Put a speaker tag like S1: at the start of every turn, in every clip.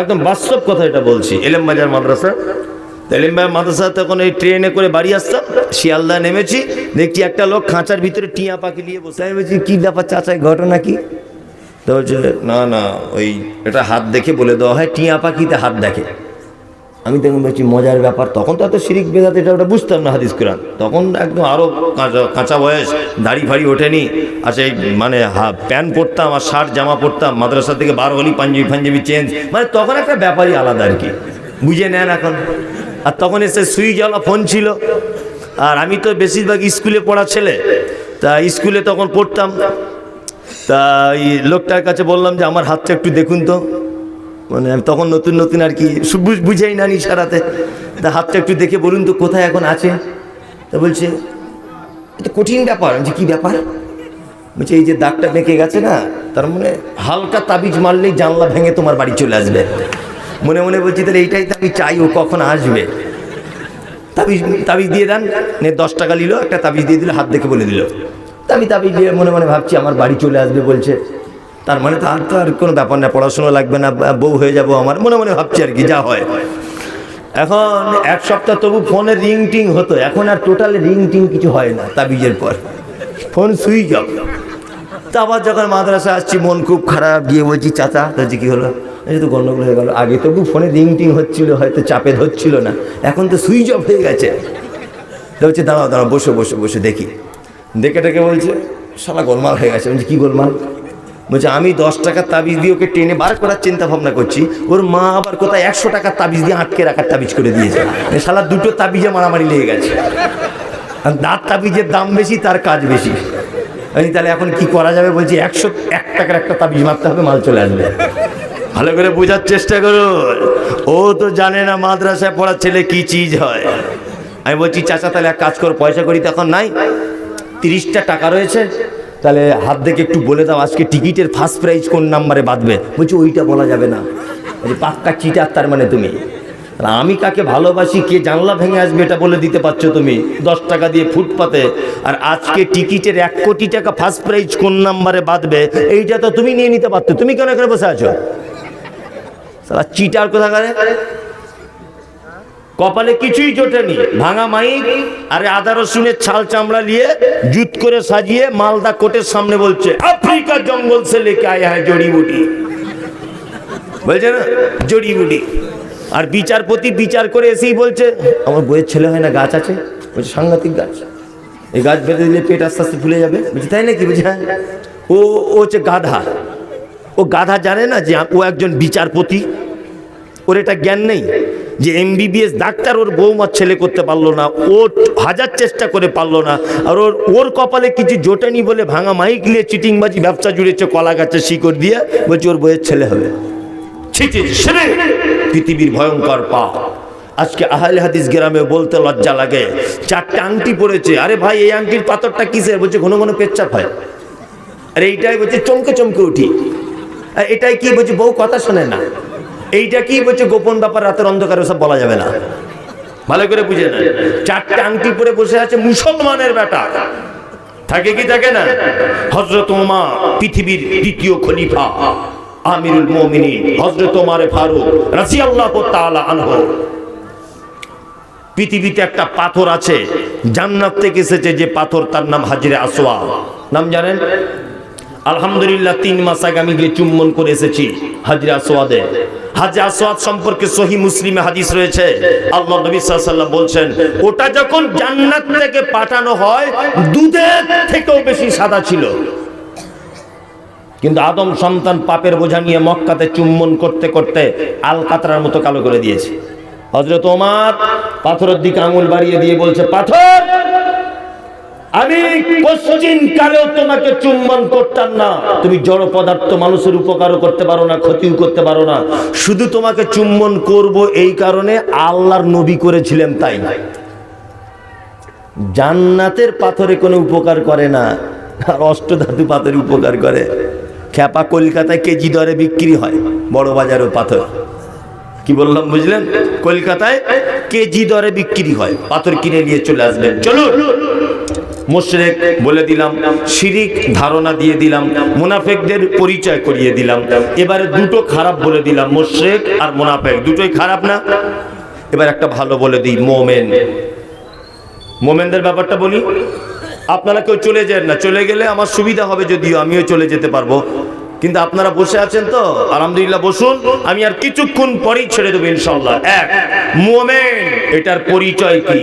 S1: একদম বাস্তব কথা এটা বলছি। এলেম বাজার মাদ্রাসা। এলেম বাজার মাদ্রাসা তখন এই ট্রেনে করে বাড়ি আসতাম শিয়ালদা নেমেছি দেখছি একটা লোক খাঁচার ভিতরে টিয়া পাখি নিয়ে বসে আমি বলছি কী ব্যাপার চাচাই ঘটনা কি? তো বলছে না না ওই এটা হাত দেখে বলে দেওয়া হয় টিয়া পাখিতে হাত দেখে। আমি তখন বলছি, মজার ব্যাপার, তখন তো এত শিরিক বেদাত, এটা ওটা বুঝতাম না হাদিস কোরআন। তখন একদম আরও কাঁচা কাঁচা বয়স, দাড়ি ফাড়ি ওঠেনি। আচ্ছা এই মানে হা- প্যান্ট পরতাম আর শার্ট, জামা পরতাম মাদ্রাসা থেকে বার হলি, পাঞ্জাবি, ফাঞ্জাবি চেঞ্জ। মানে তখন একটা ব্যাপারই আলাদা আর কি। বুঝে নেন এখন। আর তখন এসে সুইচওয়ালা ফোন ছিল। আর আমি তো বেশিরভাগ স্কুলে পড়া ছেলে। তা স্কুলে তখন পড়তাম। তা এই লোকটার কাছে বললাম যে, আমার হাতটা একটু দেখুন তো। মানে আমি তখন নতুন নতুন আর কি বুঝাই না ইশারাতে। তা হাতটা একটু দেখে বলুন তো কোথায় এখন আছে? তা বলছে এটা কঠিন ব্যাপার। বলছি, কি ব্যাপার? বলছে এই যে দাগটা বেঁকে গেছে না তার মানে হালকা তাবিজ মারলেই জানলা ভেঙে তোমার বাড়ি চলে আসবে। মনে মনে বলছি তাহলে এইটাই তো আমি চাই ও কখন আসবে? তাবিজ তাবিজ দিয়ে দেন নে দশ টাকা নিল একটা তাবিজ দিয়ে দিল হাত দেখে বলে দিল। তা আমি তাবিজ দিয়ে মনে মনে ভাবছি আমার বাড়ি চলে আসবে বলছে। তার মানে তো আর তো আর কোনো ব্যাপার না, পড়াশোনা লাগবে না, বউ হয়ে যাব আমার, মনে মনে ভাবছি আর কি, যা হয়। এখন এক সপ্তাহ তবু ফোনে রিং টিং হতো, এখন আর টোটাল রিং টিং কিছু হয় না, তাবিজের পর। Phone switch off. তা আবার যখন মাদ্রাসা আসছি, মন খুব খারাপ, গিয়ে বলছি, চাচা বলছি কি হলো? এই তো গন্ডগোল হয়ে গেল। আগে তবু ফোনে রিং টিং হচ্ছিল, হয়তো চাপে ধরছিল না, এখন তো সুইচ অফ হয়ে গেছে। বলছে, দাঁড়াও দাঁড়াও, বসে বসে বসে, দেখি। দেখে ডেকে বলছে সারা গোলমাল হয়ে গেছে। বলছি, কী গোলমাল? বলছে, আমি দশ টাকার তাবিজ দিয়ে ওকে টেনে বার করার চিন্তা ভাবনা করছি। ওর মা আবার কোথায় একশো টাকার তাবিজ দিয়ে আটকে রাখার তাবিজ করে দিয়েছে। এ শালা দুটো তাবিজে মারামারি লেগে গেছে। আর দাঁত তাবিজের দাম বেশি, তার কাজ বেশি। আমি তাহলে এখন কি করা যাবে? বলছি, একশো, এক টাকার একটা তাবিজ মারতে হবে, মাল চলে আসবে। ভালো করে বোঝার চেষ্টা করো। ও তো জানে না মাদ্রাসায় পড়ার ছেলে কি চিজ হয়। আমি বলছি, চাচা, তাহলে এক কাজ কর, পয়সা করি তখন নাই। তিরিশটা টাকা রয়েছে। তাহলে হাত দেখে একটু বলে দাও, আজকে টিকিটের ফার্স্ট প্রাইজ কোন নাম্বারে বাঁধবে? বলছি, ওইটা বলা যাবে না। পাক্কা চিটার তার মানে তুমি। আমি কাকে ভালোবাসি? কে জানলা ভেঙে আসবে এটা বলে দিতে পারছ তুমি? দশ টাকা দিয়ে ফুটপাতে। আর আজকে টিকিটের এক কোটি টাকা ফার্স্ট প্রাইজ কোন নাম্বারে বাঁধবে? এইটা তো তুমি নিয়ে নিতে পারতো। তুমি কেন এখানে বসে আছো? চিটার কোথা কপালে কিছুই জোটেনি। ভাঙা মাইক আরে আদা রসুনের ছাল চামড়া নিয়ে জুত করে সাজিয়ে মালদা কোটের সামনে বলছে, আফ্রিকা জঙ্গল সে লেকে আয়া হ্যাঁ জড়িবুটি বলছে না? জড়িবুটি আর বিচারপতি বিচার করে এসেই বলছে, আমার বইয়ের ছেলে হয় না, গাছ আছে? বলছে, সাংঘাতিক গাছ। এই গাছ বেঁধে দিলে পেট আস্তে আস্তে ফুলে যাবে। বলছে, তাই নাকি? বলছে হ্যাঁ। ও ও হচ্ছে গাধা। ও গাধা জানে না যে ও একজন বিচারপতি। ওর এটা জ্ঞান নেই। যে এমবিবিএস ডাক্তার ওর বৌমার ছেলে করতে পারল না, ও হাজার চেষ্টা করে পারল না, আর ওর ওর কপালে কিছু জোটেনি বলে ভাঙা মাইক নিয়ে চিটিংবাজি, ব্যবসা জুড়েছে, কলা গাছের শিকড় দিয়ে, বলছে ওর বইয়ের ছেলে হবে। পৃথিবীর ভয়ঙ্কর পা আজকে আহলে হাদিস গ্রামে বলতে লজ্জা লাগে। চারটে আংটি পড়েছে, আরে ভাই, এই আংটির পাথরটা কিসের? বলছে, ঘন ঘন পেচ্ছাপ হয়। আর এইটাই বলছে, চমকে চমকে উঠি। এটাই কি? বলছে, বউ কথা শোনে না। এইটা কি বলছে? গোপন ব্যাপার, রাতের অন্ধকারে সব বলা যাবে না। ভালো করে বুঝে না চারটে আংটি পরে বসে আছে মুসলমানের বেটা। থাকে কি থাকে না? হজরত ওমা পৃথিবীর দ্বিতীয় খলিফা, আমিরুল মুমিনিন হজরত ওমারে ফারুক রাদিয়াল্লাহু তাআলা আনহু। পৃথিবীতে একটা পাথর আছে, জান্নাত থেকে এসেছে যে পাথর, তার নাম হাজিরে আসোয়া নাম জানেন? আলহামদুলিল্লাহ, তিন মাস আগে আমি গিয়ে চুম্বন করে এসেছি হাজিরে হয়, দুধের থেকেও বেশি সাদা ছিল। কিন্তু আদম সন্তান পাপের বোঝা নিয়ে মক্কাতে চুম্বন করতে করতে আল কাতরার মতো কালো করে দিয়েছে। হজরত ওমার পাথরের দিকে আঙুল বাড়িয়ে দিয়ে বলছে, পাথর আমি পশ্চিম কালেও তোমাকে চুম্বন করতাম না। তুমি জড় পদার্থ মানুষের উপকারও করতে পারো না, ক্ষতিও করতে পারো না। শুধু তোমাকে চুম্বন করব এই কারণে আল্লাহর নবী করেছিলেন তাই। জান্নাতের পাথরে কোনো উপকার করে না, আর অষ্টধাতু পাথরে উপকার করে। খ্যাপা কলকাতায় কেজি দরে বিক্রি হয়, বড় বাজারের পাথর। কি বললাম, বুঝলেন? কলকাতায় কেজি দরে বিক্রি হয়, পাথর কিনে নিয়ে চলে আসবেন। চলুন। মুশরিক বলে দিলাম, শিরিক ধারণা দিয়ে দিলাম, মুনাফেকদের পরিচয় করিয়ে দিলাম। এবারে দুটো খারাপ বলে দিলাম, মুশরিক আর মুনাফেক। দুটোই খারাপ না? এবার একটা ভালো বলে দিই, মোমেন। মোমেনদের ব্যাপারটা বলি। আপনারা কেউ চলে যান না, চলে গেলে আমার সুবিধা হবে যদিও, আমিও চলে যেতে পারব। কিন্তু আপনারা বসে আছেন তো? আলহামদুলিল্লাহ, বসুন। আমি আর কিছুক্ষণ পরেই ছেড়ে দেবো ইনশাল্লাহ এক, মোমেন, এটার পরিচয় কি?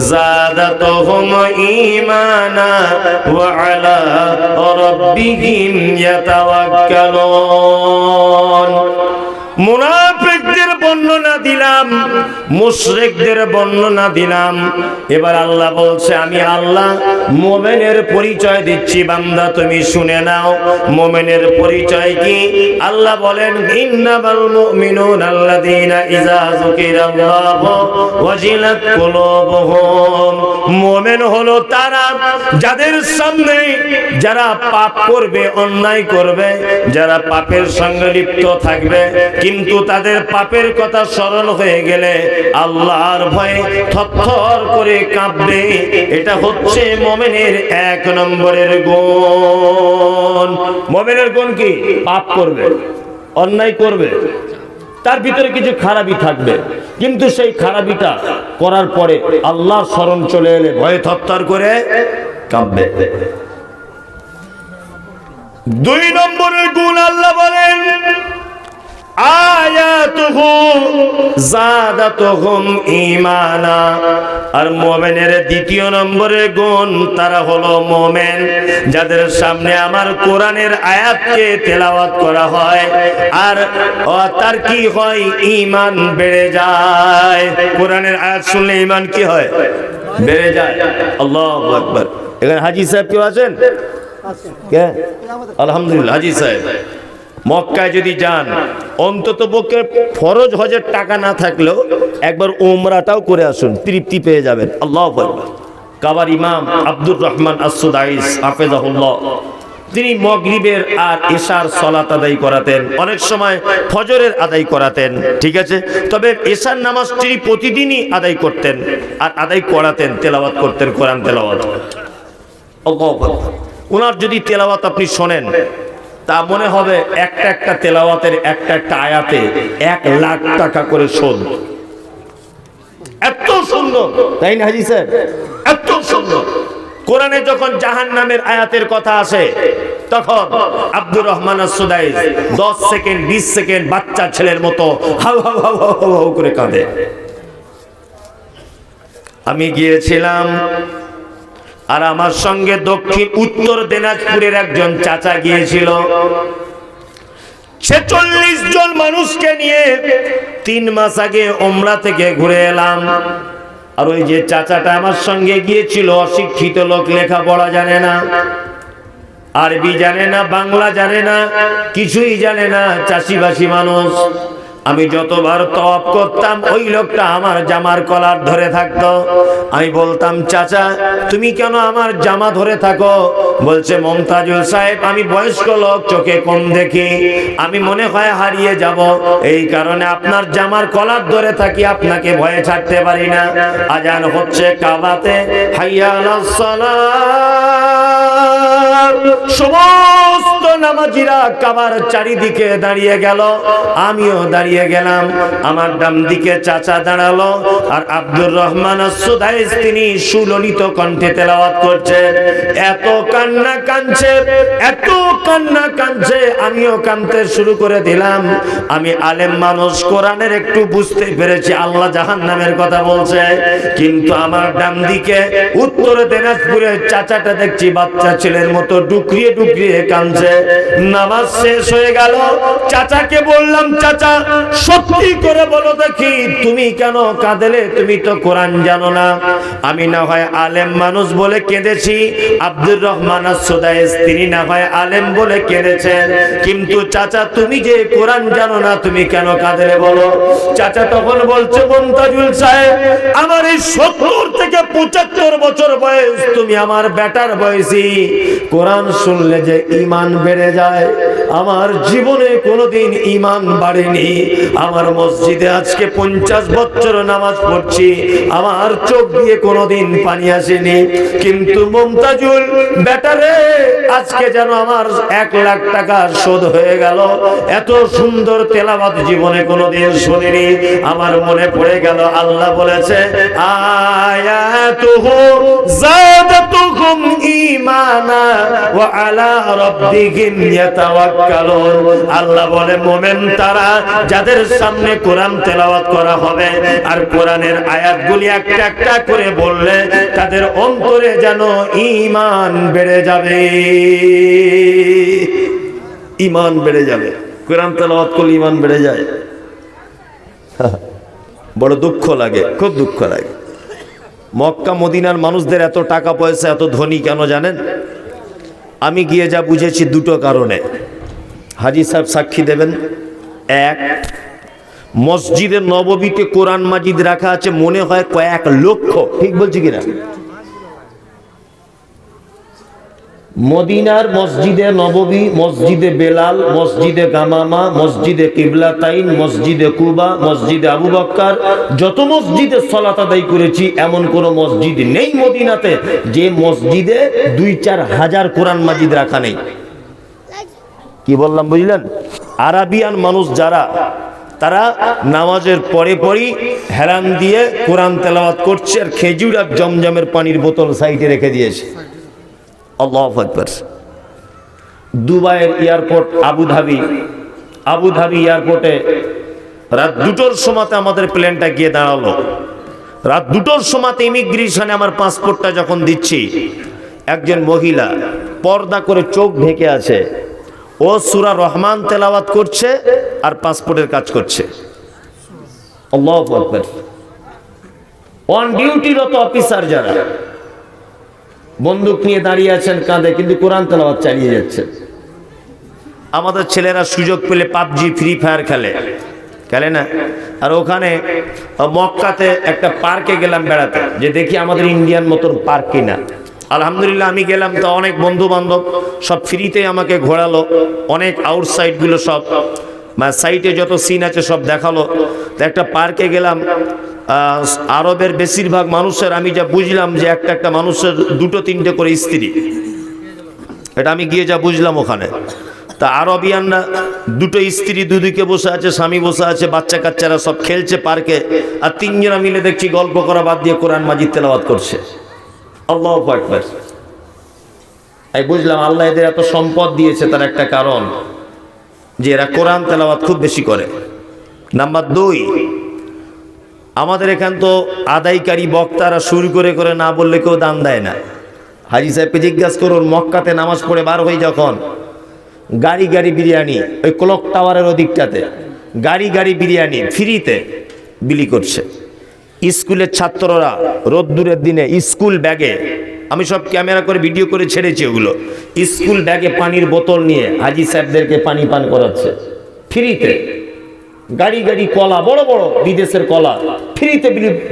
S1: زادتهم إيمانا وعلى ربهم يتوكلون মুনাফিকদের বর্ণনা দিলাম মুশরিকদের বর্ণনা দিলাম। এবার আল্লাহ বলছে, আমি আল্লাহ মোমেনের পরিচয় দিচ্ছি, বান্দা তুমি শুনে নাও। মোমেনের পরিচয় কি? আল্লাহ বলেন, ইন্নামাল মুমিনুন আল্লাযীনা ইযা যুকিরাল্লাহু ওয়াজিলাত কুলুবুহুম। মোমেন হলো তারা যাদের সামনে যারা পাপ করবে, অন্যায় করবে, যারা পাপের সঙ্গে লিপ্ত থাকবে, কিন্তু তাদের পাপের কথা স্মরণ হয়ে গেলে আল্লাহর ভয়ে থরথর করে কাঁপবে। এটা হচ্ছে মোমেনের এক নম্বরের গুণ। মোমেনের গুণ কি? পাপ করবে, অন্যায় করবে, তার ভিতরে কিছু খারাপই থাকবে। কিন্তু সেই খারাপিটা করার পরে আল্লাহর স্মরণ চলে এলে ভয়ে থরথর করে কাঁপবে। দুই নম্বরের গুণ আল্লাহ বলেন আয়াতুহু আর দ্বিতীয় নম্বরের গুণ, তারা যাদের সামনে আমার তেলাওয়াত করা হয়। আর তার কি হয়? বেড়ে যায়। কোরআনের আয়াত শুনলে ঈমান কি হয়? বেড়ে যায়। এখানে হাজী সাহেব কেউ আছেন? আলহামদুলিল্লাহ, হাজী সাহেব। মক্কায় যদি যান, অন্তত পক্ষে ফরজ হজের টাকা না থাকলেও একবার ওমরাটাও করে আসুন, তৃপ্তি পেয়ে যাবেন। আল্লাহ কাবার ইমাম আব্দুর রহমান আসুদাইস হাফেজাহুল্লাহ, তিনি মগরিবের আর এশার সলাত আদায় করাতেন, অনেক সময় ফজরের আদায় করাতেন, ঠিক আছে? তবে এশার নামাজ তিনি প্রতিদিনই আদায় করতেন, আর আদায় করাতেন, তেলাওয়াত করতেন, কোরআন তেলাওয়াত। ওনার যদি তেলাওয়াত আপনি শোনেন তা মনে হবে একটা একটা তেলাওয়াতের একটা একটা আয়াতে এক লাখ টাকা করে শোধ। এত সুন্দর। তাই না হাজি স্যার এত সুন্দর। কোরআনে যখন জাহান নামের আয়াতের কথা আসে তখন আব্দুর রহমান দশ সেকেন্ড বিশ সেকেন্ড বাচ্চা ছেলের মতো হাউ হাউ হাউ হাউ হাউ হাউ করে কাঁদে। আমি গিয়েছিলাম আর আমার সঙ্গে দক্ষিণ উত্তর দিনাজপুরের একজন চাচা গিয়েছিল। ছেচল্লিশ জন মানুষকে নিয়ে তিন মাস আগে ওমরা থেকে ঘুরে এলাম। আর ওই যে চাচাটা আমার সঙ্গে গিয়েছিল, অশিক্ষিত লোক, লেখাপড়া জানে না। আরবি জানে না, বাংলা জানে না, কিছুই জানে না, চাষিবাসী মানুষ। আমি যতবার তপ করতাম, ওই লোকটা আমার জামার কলার ধরে থাকতো। আমি বলতাম, চাচা, তুমি কেন আমার জামা ধরে থাকো? বলছে, মমতাজুল সাহেব, আমি বয়স্ক লোক, চোখে কম দেখি। আমি মনে হয় হারিয়ে যাব। এই কারণে আপনার জামার কলার ধরে থাকি, আপনাকে ভয়ে ছাড়তে পারি না। আজান হচ্ছে কাবাতে। হাইয়া সালাত। সমস্ত নামাজিরা কাবার চারিদিকে দাঁড়িয়ে গেল। আমিও দাঁড়িয়ে গেলাম। আমার ডান দিকে চাচা দাঁড়াল আর আব্দুর রহমান সুদাইস তিনি সুললিত কণ্ঠে তেলাওয়াত করছেন এত কান্না কানছে এত কান্না কানছে আমিও কানতে শুরু করে দিলাম। আমি আলেম মানুষ, কোরআনের একটু বুঝতে পেরেছি, আল্লাহ জাহান নামের কথা বলছে। কিন্তু আমার ডান দিকে উত্তর দিনাজপুরের চাচাটা দেখছি, বাচ্চা ছেলের মতো ডুকরিয়ে ডুকরিয়ে কানছে নামাজ শেষ হয়ে গেল। চাচাকে বললাম, চাচা, সত্যি করে বলো দেখি, তুমি কেন কাঁদেলে? তুমি তো কোরআন জানো না। আমি না হয় আলেম মানুষ বলে কেঁদেছি। আব্দুর রহমান সোদায়েস তিনি না হয় আলেম বলে কেঁদেছেন। কিন্তু চাচা, তুমি যে কোরআন জানো না, তুমি কেন কাঁদেলে বলো? চাচা তখন বলছে, মন্তাজুল সাহেব, আমার এই সত্তর থেকে পঁচাত্তর বছর বয়স, তুমি আমার বেটার বয়সী। কোরআন শুনলে যে ইমান বেড়ে যায়, আমার জীবনে কোনোদিন ইমান বাড়েনি। আমার মসজিদে আজকে পঞ্চাশ বছর নামাজ পড়ছি, আমার চোখ দিয়ে কোনোদিন পানি আসেনি। কিন্তু মমতাজুল বেটারে আজকে যেন আমার এক লাখ টাকা শোধ হয়ে গেল। এত সুন্দর তেলাবাদ জীবনে কোনোদিন শুনিনি। আমার মনে পড়ে গেল, আল্লাহ বলেছে, আয়াতুহু জাদাতুহুম ঈমানা। ওয়া আল্লাহ বলে, মোমেন তারা যাদের সামনে কোরআন তেলাওয়াত করা হবে আর কোরআনের আয়াতগুলি একটা একটা করে বললে তাদের অন্তরে যেন বেড়ে যাবে। ঈমান বেড়ে যাবে। কোরআন তেলাওয়াত করলে ঈমান বেড়ে যায়। বড় দুঃখ লাগে, খুব দুঃখ লাগে। মক্কা, মদিনার মানুষদের এত টাকা পয়সা, এত ধনী কেন জানেন? আমি গিয়ে যা বুঝেছি দুটো কারণে। হাজি সাহেব সাক্ষী দেবেন। এক মসজিদের নববীতে কোরআন মাজিদ রাখা আছে, মনে হয় কয়েক লক্ষ। ঠিক বলছি কিনা? মদিনার মসজিদে নববী, মসজিদে বেলাল, মসজিদে গামামা, মসজিদে কিবলাতাইন মসজিদে কুবা, মসজিদে আবু বক্কার। যত মসজিদে সলাত আদায় করেছি, এমন কোন মসজিদ নেই মদিনাতে যে মসজিদে দুই চার হাজার কোরআন মাজিদ রাখা নেই। কি বললাম, বুঝলেন? আরাবিয়ান মানুষ যারা, তারা নামাজের পরে পরই হেরান দিয়ে কোরআন তেলাওয়াত করছে আর খেজুর আর জমজমের পানির বোতল সাইডে রেখে দিয়েছে। আল্লাহ আকবর। দুবাইয়ের এয়ারপোর্ট আবুধাবি আবুধাবি এয়ারপোর্টে রাত দুটোর সময়তে আমাদের প্লেনটা গিয়ে দাঁড়াল। রাত দুটোর সময়তে ইমিগ্রেশনে আমার পাসপোর্টটা যখন দিচ্ছি, একজন মহিলা পর্দা করে চোখ ঢেকে আছে। ও সুরা রহমান তেলাওয়াত করছে আর পাসপোর্টের কাজ করছে। অন ডিউটিরত অফিসার যারা। বন্দুক নিয়ে দাঁড়িয়ে আছেন, কাঁধে, কিন্তু কোরআন তেলাওয়াত চালিয়ে যাচ্ছে। আমাদের ছেলেরা সুযোগ পেলে পাবজি, ফ্রি ফায়ার খেলে। খেলে না? আর ওখানে মক্কাতে একটা পার্কে গেলাম বেড়াতে, যে দেখি আমাদের ইন্ডিয়ান মতন পার্ক কিনা। আলহামদুলিল্লাহ, আমি গেলাম তো অনেক বন্ধু বান্ধব সব ফ্রিতে আমাকে ঘোরালো, অনেক আউটসাইডগুলো সব সাইটে যত সিন আছে সব দেখাল। তো একটা পার্কে গেলাম আরবের বেশিরভাগ মানুষের, আমি যা বুঝলাম যে একটা একটা মানুষের দুটো তিনটে করে স্ত্রী। এটা আমি গিয়ে যা বুঝলাম ওখানে। তা আরবিয়ানরা দুটো স্ত্রী, দুদিকে বসে আছে, স্বামী বসে আছে, বাচ্চা কাচ্চারা সব খেলছে পার্কে, আর তিনজনা মিলে দেখছি গল্প করা বাদ দিয়ে কোরআন, মাজিদ, তেলাওয়াত করছে। আল্লাহ আকবার। আমি বুঝলাম, আল্লাহ এদের এত সম্পদ দিয়েছে তার একটা কারণ, যে এরা কোরআন, তেলাওয়াত খুব বেশি করে। নাম্বার দুই আমাদের এখান তো আদায়কারী বক্তারা শুরু করে করে না বললে কেউ দান দেয় না। হাজি সাহেবকে জিজ্ঞাসা করুন মক্কাতে নামাজ পড়ে বার হই যখন? গাড়ি গাড়ি বিরিয়ানি, ওই ক্লক টাওয়ারের ওদিকটাতে। গাড়ি গাড়ি বিরিয়ানি, ফ্রিতে বিলি করছে। স্কুলের ছাত্ররা রোদ্দুরের দিনে স্কুল ব্যাগে, আমি সব ক্যামেরা করে ভিডিও করে ছেড়েছি ওগুলো। স্কুল ব্যাগে পানির বোতল নিয়ে হাজি সাহেবদেরকে পানি পান করাচ্ছে। ফ্রিতে। গাড়ি গাড়ি, কলা, বড় বড় বিদেশের কলা। ফ্রিতে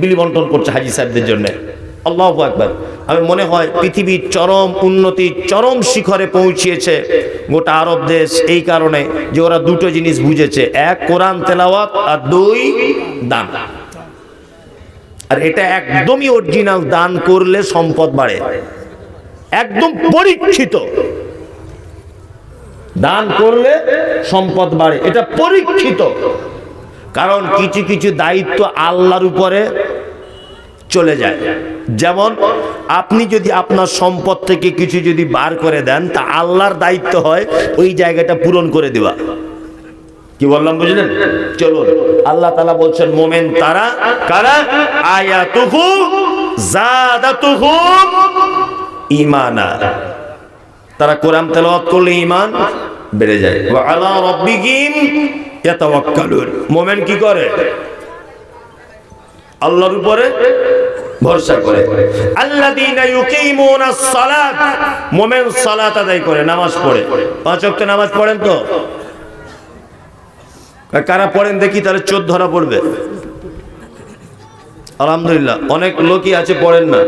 S1: বিলি বন্টন করছে হাজি সাহেবদের জন্য। আল্লাহ একবার আমি মনে হয় পৃথিবীর চরম উন্নতি, চরম শিখরে পৌঁছিয়েছে গোটা আরব দেশ এই কারণে যে ওরা দুটো জিনিস বুঝেছে। এক, কোরআন তেলাওয়াত আর দুই, দান। আর এটা একদমই অরিজিনাল দান করলে সম্পদ বাড়ে। একদম পরীক্ষিত। দান করলে সম্পদ বাড়ে। এটা পরীক্ষিত। কারণ কিছু কিছু দায়িত্ব আল্লাহর উপরে চলে যায়। যেমন, আপনি যদি আপনার সম্পদ থেকে কিছু যদি বার করে দেন, তা আল্লাহর দায়িত্ব হয় ওই জায়গাটা পূরণ করে দেওয়া। কি বললাম, বুঝলেন? চলুন। আল্লাহ তালা বলছেন, মোমেন তারা কারা? আয়াতুহু জাদাতুহুম ইমানা তারা কোরআন তেলাওয়াত করলে ইমান বেড়ে যায়। আলা রাব্বিহিম ইয়াতাওয়াক্কালুন। মুমিন কি করে? আল্লাহর উপরে ভরসা করে। আল্লাযীনা ইউকিমুনাস সালাত। মুমিন সালাত আদায় করে, নামাজ পড়ে। পাঁচ ওয়াক্ত নামাজ পড়েন তো? কারা পড়েন দেখি, তাহলে চোর ধরা পড়বে। আলহামদুলিল্লাহ, অনেক লোকই আছে, পড়েন না।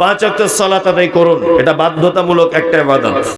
S1: পাঁচ ওয়াক্ত সলাত আদায় করুন। এটা বাধ্যতামূলক একটা ইবাদত।